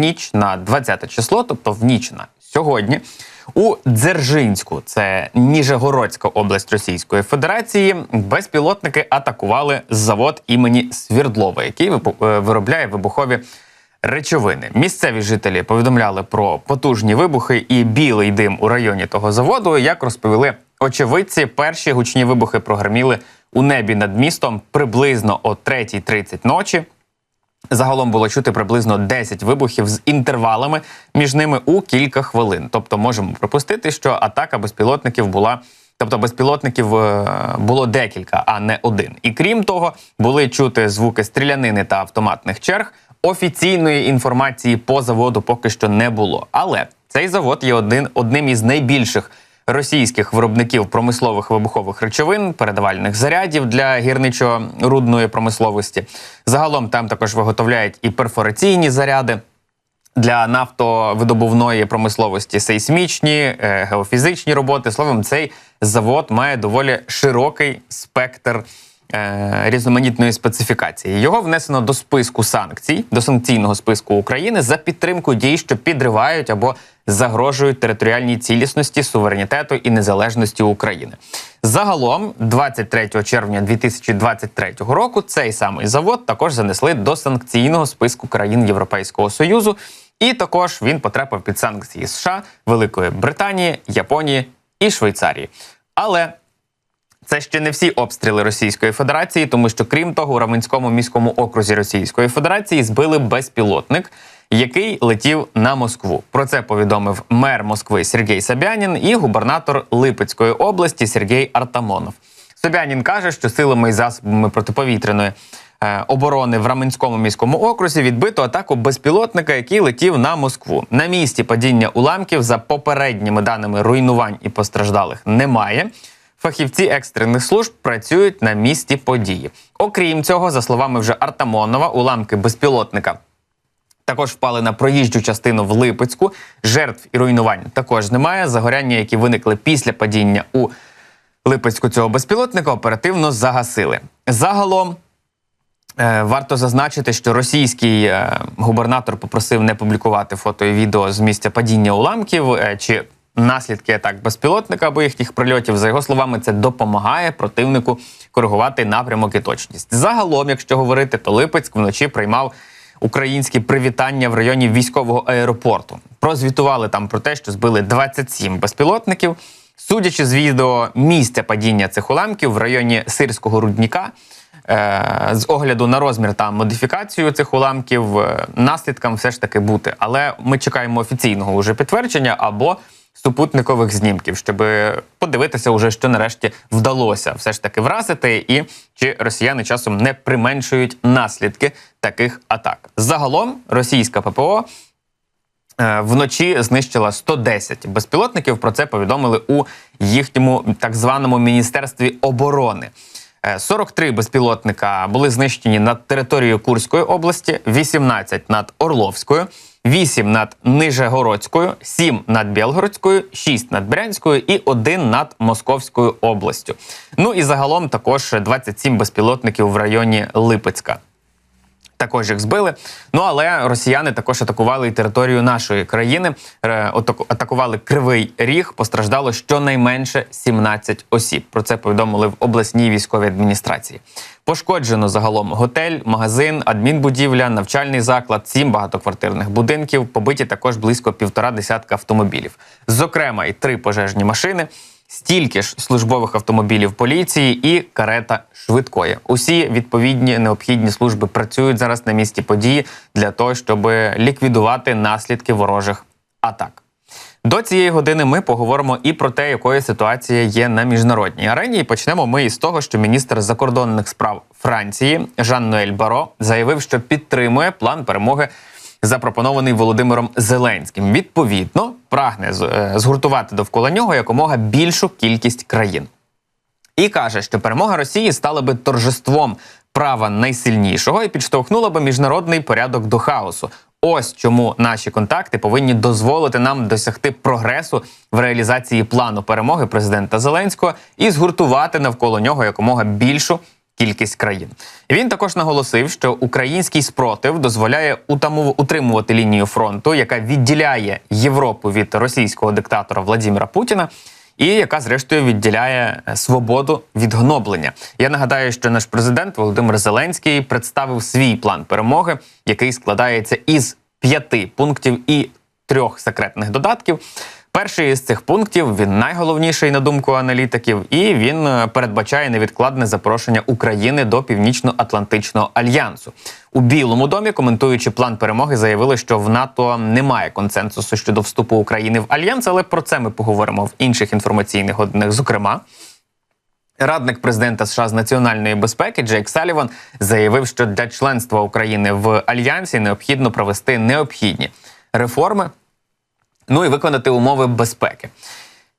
ніч на 20 число, тобто в ніч на сьогодні. У Дзержинську, це Ніжегородська область Російської Федерації, безпілотники атакували завод імені Свірдлова, який е, виробляє вибухові речовини. Місцеві жителі повідомляли про потужні вибухи і білий дим у районі того заводу. Як розповіли очевидці, перші гучні вибухи прогреміли у небі над містом приблизно о 3.30 ночі. Загалом було чути приблизно 10 вибухів з інтервалами між ними у кілька хвилин. Тобто, можемо припустити, що атака безпілотників була. Тобто безпілотників е, було декілька, а не один. І крім того, були чути звуки стрілянини та автоматних черг. Офіційної інформації по заводу поки що не було. Але цей завод є один одним із найбільших російських виробників промислових вибухових речовин, передавальних зарядів для гірничо-рудної промисловості. Загалом там також виготовляють і перфораційні заряди. Для нафтовидобувної промисловості сейсмічні, е, геофізичні роботи. Словом, цей завод має доволі широкий спектр різноманітної специфікації. Його внесено до списку санкцій, до санкційного списку України за підтримку дій, що підривають або загрожують територіальній цілісності, суверенітету і незалежності України. Загалом, 23 червня 2023 року, цей самий завод також занесли до санкційного списку країн Європейського Союзу, і також він потрапив під санкції США, Великої Британії, Японії і Швейцарії. Але це ще не всі обстріли Російської Федерації, тому що крім того, у Раменському міському окрузі Російської Федерації збили безпілотник, який летів на Москву. Про це повідомив мер Москви Сергій Собянін і губернатор Липецької області Сергій Артамонов. Собянін каже, що силами і засобами протиповітряної е, оборони в Раменському міському окрузі відбито атаку безпілотника, який летів на Москву. На місці падіння уламків за попередніми даними руйнувань і постраждалих немає. Фахівці екстрених служб працюють на місці події. Окрім цього, за словами вже Артамонова, уламки безпілотника також впали на проїжджу частину в Липецьку. Жертв і руйнувань також немає. Загоряння, які виникли після падіння у Липецьку цього безпілотника, оперативно загасили. Загалом. Е, Варто зазначити, що російський е, губернатор попросив не публікувати фото і відео з місця падіння уламків е, чи наслідки атак безпілотника або їхніх прильотів. За його словами, це допомагає противнику коригувати напрямок і точність. Загалом, якщо говорити, то Липецьк вночі приймав українські привітання в районі військового аеропорту. Прозвітували там про те, що збили 27 безпілотників. Судячи з відео місця падіння цих уламків в районі Сирського рудніка, е, з огляду на розмір та модифікацію цих уламків, е, наслідкам все ж таки бути. Але ми чекаємо офіційного уже підтвердження або супутникових знімків, щоб подивитися, уже що нарешті вдалося все ж таки вразити, і чи росіяни часом не применшують наслідки таких атак. Загалом російська ППО е, вночі знищила 110 безпілотників. Про це повідомили у їхньому так званому міністерстві оборони. Е, 43 безпілотника були знищені над територією Курської області, 18 над Орловською, 8 над Нижегородською, 7 над Білгородською, 6 над Брянською і 1 над Московською областю. Ну і загалом також 27 безпілотників в районі Липецька. Також їх збили. Ну але росіяни також атакували і територію нашої країни. Е, Атакували Кривий Ріг. Постраждало щонайменше 17 осіб. Про це повідомили в обласній військовій адміністрації. Пошкоджено загалом готель, магазин, адмінбудівля, навчальний заклад, сім багатоквартирних будинків. Побиті також близько півтора десятка автомобілів. Зокрема, і три пожежні машини стільки ж службових автомобілів поліції і карета швидкої. Усі відповідні необхідні служби працюють зараз на місці події для того, щоб ліквідувати наслідки ворожих атак. До цієї години ми поговоримо і про те, якою ситуація є на міжнародній арені. І почнемо ми із того, що міністр закордонних справ Франції Жан-Ноель Баро заявив, що підтримує план перемоги запропонований Володимиром Зеленським. Відповідно, прагне е, згуртувати довкола нього якомога більшу кількість країн. І каже, що перемога Росії стала би торжеством права найсильнішого і підштовхнула би міжнародний порядок до хаосу. Ось чому наші контакти повинні дозволити нам досягти прогресу в реалізації плану перемоги президента Зеленського і згуртувати навколо нього якомога більшу кількість країн. Він також наголосив, що український спротив дозволяє утримувати лінію фронту, яка відділяє Європу від російського диктатора Владимира Путіна. І яка зрештою відділяє е, свободу від гноблення. Я нагадаю, що наш президент Володимир Зеленський представив свій план перемоги, який складається із п'яти пунктів і трьох секретних додатків. Перший із цих пунктів він найголовніший на думку аналітиків, і він е, передбачає невідкладне запрошення України до Північно-Атлантичного альянсу. У Білому домі, коментуючи план перемоги, заявили, що в НАТО немає консенсусу щодо вступу України в альянс, але про це ми поговоримо в інших інформаційних годинах. Зокрема, Радник президента США з національної безпеки Джейк Саліван заявив, що для членства України в альянсі необхідно провести необхідні реформи, ну і виконати умови безпеки.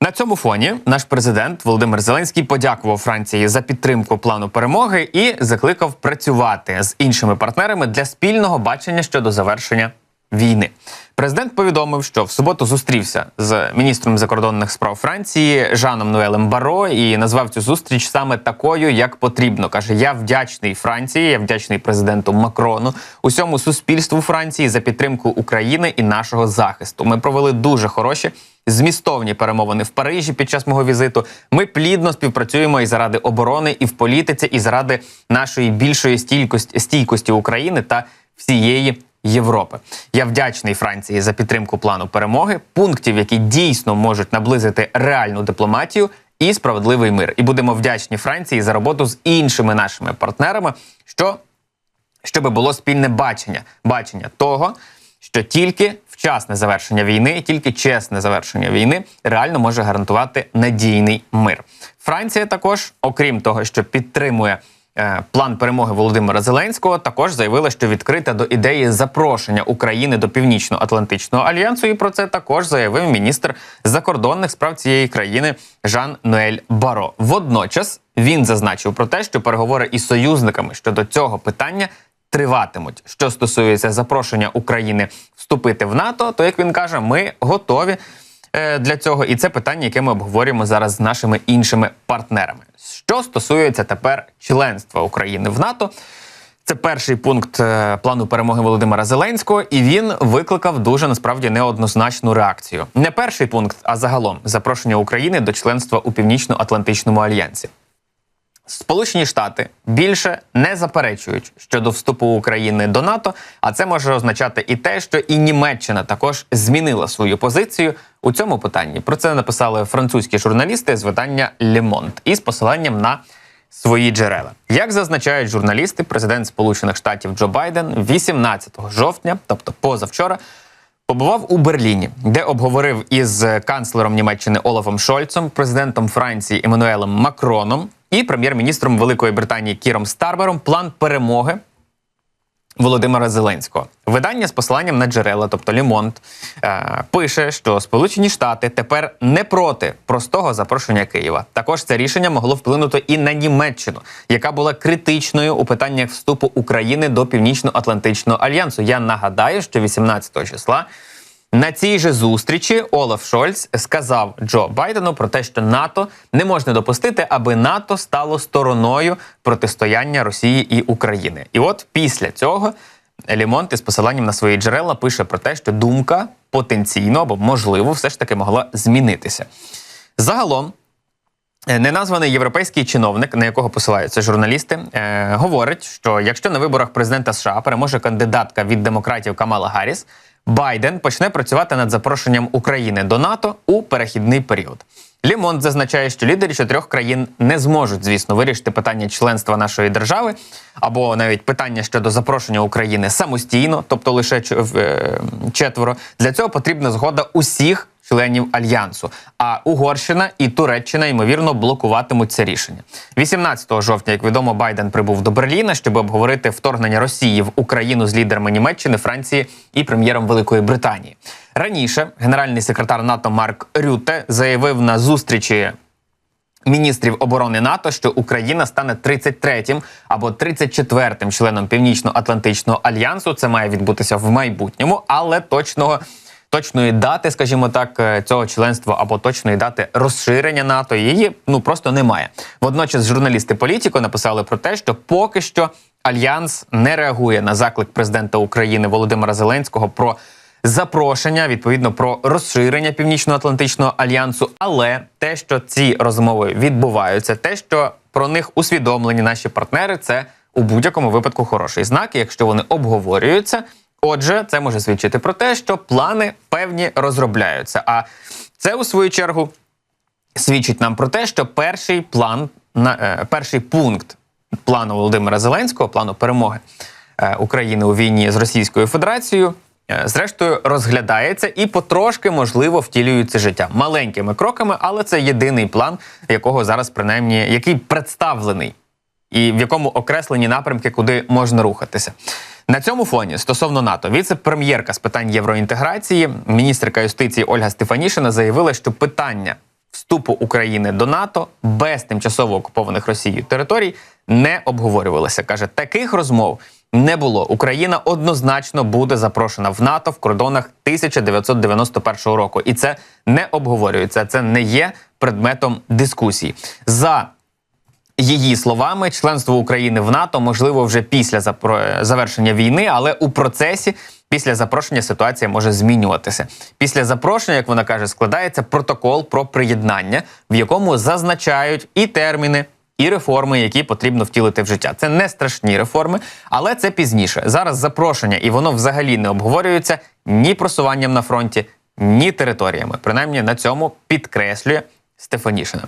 На цьому фоні наш президент Володимир Зеленський подякував Франції за підтримку плану перемоги і закликав працювати з іншими партнерами для спільного бачення щодо завершення війни. Президент повідомив, що в суботу зустрівся з міністром закордонних справ Франції Жаном Нуелем Баро і назвав цю зустріч саме такою, як потрібно. каже: Я вдячний Франції, я вдячний президенту Макрону, усьому суспільству Франції за підтримку України і нашого захисту. Ми провели дуже хороші. Змістовні перемовини в Парижі під час мого візиту. Ми плідно співпрацюємо і заради оборони, і в політиці, і заради нашої більшої стійкості, стійкості України та всієї Європи. Я вдячний Франції за підтримку плану перемоги, пунктів, які дійсно можуть наблизити реальну дипломатію і справедливий мир. І будемо вдячні Франції за роботу з іншими нашими партнерами, що щоб було спільне бачення, бачення того, що тільки вчасне завершення війни, тільки чесне завершення війни реально може гарантувати надійний мир. Франція також, окрім того, що підтримує план перемоги Володимира Зеленського, також заявила, що відкрита до ідеї запрошення України до Північно-Атлантичного альянсу. І про це також заявив міністр закордонних справ цієї країни Жан Ноель Баро. Водночас він зазначив про те, що переговори із союзниками щодо цього питання триватимуть. Що стосується запрошення України вступити в НАТО, то як він каже, ми готові е, для цього, і це питання, яке ми обговорюємо зараз з нашими іншими партнерами. Що стосується тепер членства України в НАТО. Це перший пункт е, плану перемоги Володимира Зеленського, і він викликав дуже насправді неоднозначну реакцію. Не перший пункт, а загалом запрошення України до членства у Північно-Атлантичному альянсі. Сполучені Штати більше не заперечують щодо вступу України до НАТО, а це може означати і те, що і Німеччина також змінила свою позицію у цьому питанні. Про це написали французькі журналісти з видання Monde із посиланням на свої джерела. Як зазначають журналісти, президент Сполучених Штатів Джо Байден 18 жовтня, тобто позавчора, Побував у Берліні, де обговорив із канцлером Німеччини Олафом Шольцем, президентом Франції Еммануелем Макроном і прем'єр-міністром Великої Британії Кіром Старбером план перемоги Володимира Зеленського. Видання з посиланням на джерела, тобто Лімонт, е, пише, що Сполучені Штати тепер не проти простого запрошення Києва. Також це рішення могло вплинути і на Німеччину, яка була критичною у питаннях вступу України до Північно-Атлантичного альянсу. Я нагадаю, що 18 числа. На цій же зустрічі Олаф Шольц сказав Джо Байдену про те, що НАТО не можна допустити, аби НАТО стало стороною протистояння Росії і України. І от після цього Лімонт із посиланням на свої джерела пише про те, що думка потенційно або можливо все ж таки могла змінитися. Загалом. Е, Неназваний європейський чиновник, на якого посилаються журналісти, е, говорить, що якщо на виборах президента США переможе кандидатка від демократів Камала Гарріс, Байден почне працювати над запрошенням України до НАТО у перехідний період. Лімонт зазначає, що лідери чотирьох країн не зможуть, звісно, вирішити питання членства нашої держави або навіть питання щодо запрошення України самостійно, тобто лише е, четверо. Для цього потрібна згода усіх членів альянсу. А Угорщина і Туреччина ймовірно блокуватимуть це рішення. 18 жовтня, як відомо, Байден прибув до Берліна, щоб обговорити вторгнення Росії в Україну з лідерами Німеччини, Франції і прем'єром Великої Британії. Раніше генеральний секретар НАТО Марк Рюте заявив на зустрічі міністрів оборони НАТО, що Україна стане 33-м або 34-м членом Північно-Атлантичного альянсу. Це має відбутися в майбутньому, але точного точної дати, скажімо так, е, цього членства або точної дати розширення НАТО. Її ну просто немає. Водночас, журналісти Політіко написали про те, що поки що альянс не реагує на заклик президента України Володимира Зеленського про запрошення, відповідно про розширення Північно-Атлантичного альянсу. Але те, що ці розмови відбуваються, те, що про них усвідомлені наші партнери, це у будь-якому випадку хороший знак. Якщо вони обговорюються, отже, це може свідчити про те, що плани певні розробляються. А це у свою чергу свідчить нам про те, що перший план на е, перший пункт плану Володимира Зеленського, плану перемоги е, України у війні з Російською Федерацією. е, Зрештою розглядається і потрошки можливо втілюється життя маленькими кроками, але це єдиний план, якого зараз принаймні який представлений, і в якому окреслені напрямки, куди можна рухатися. На цьому фоні стосовно НАТО, віце-прем'єрка з питань євроінтеграції, міністерка юстиції Ольга Стефанішина заявила, що питання вступу України до НАТО без тимчасово окупованих Росією територій не обговорювалося. каже, таких розмов не було. Україна однозначно буде запрошена в НАТО в кордонах 1991 року, і це не обговорюється. Це не є предметом дискусії. За її словами, членство України в НАТО можливо вже після завершення війни, але у процесі після запрошення ситуація може змінюватися. Після запрошення, як вона каже, складається протокол про приєднання, в якому зазначають і терміни. І реформи, які потрібно втілити в життя, це не страшні реформи, але це пізніше. Зараз запрошення, і воно взагалі не обговорюється ні просуванням на фронті, ні територіями. Принаймні на цьому підкреслює Стефанішина.